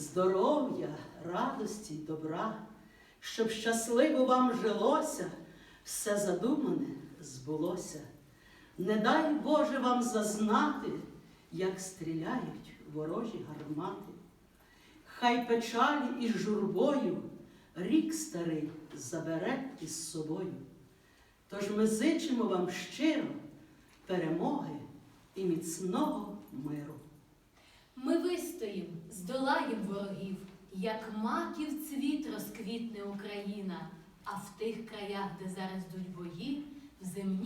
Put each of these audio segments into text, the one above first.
здоров'я, радості, й добра, щоб щасливо вам жилося, все задумане збулося. Не дай Боже вам зазнати, як стріляють ворожі гармати. Хай печалі із журбою рік старий забере із собою. Тож ми зичимо вам щиро перемоги і міцного миру. Як маків цвіт розквітне Україна, а в тих краях, де зараз йдуть бої, в земнім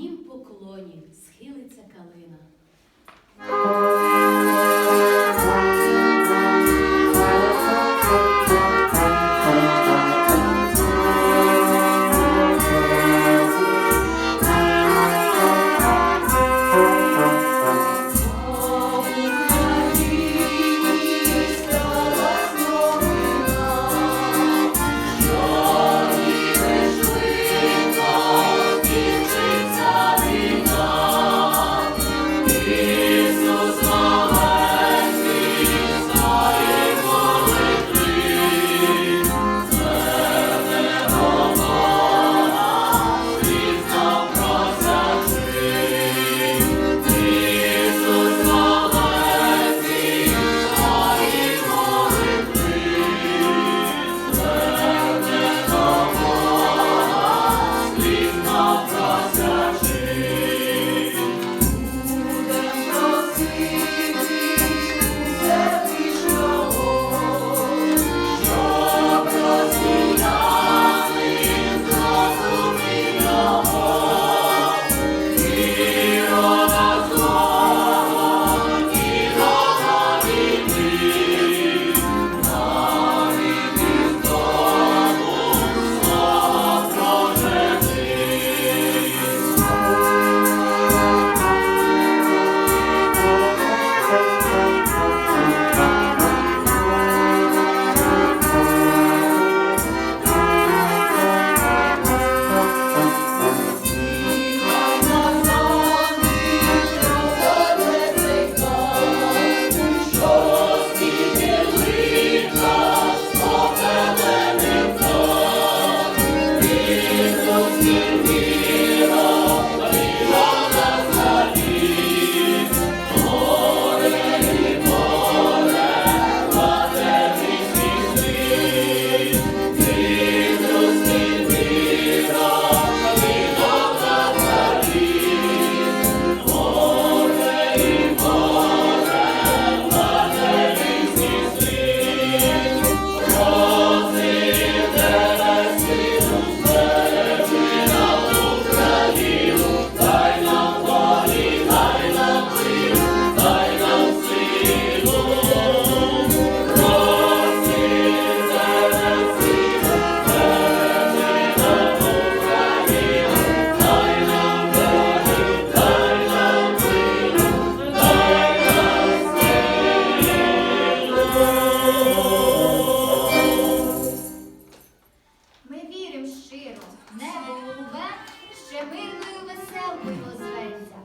ще мирною веселкою озветься.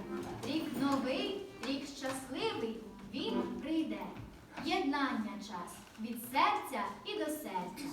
Рік новий, рік щасливий, він прийде. Єднання час від серця і до серця.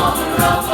Новий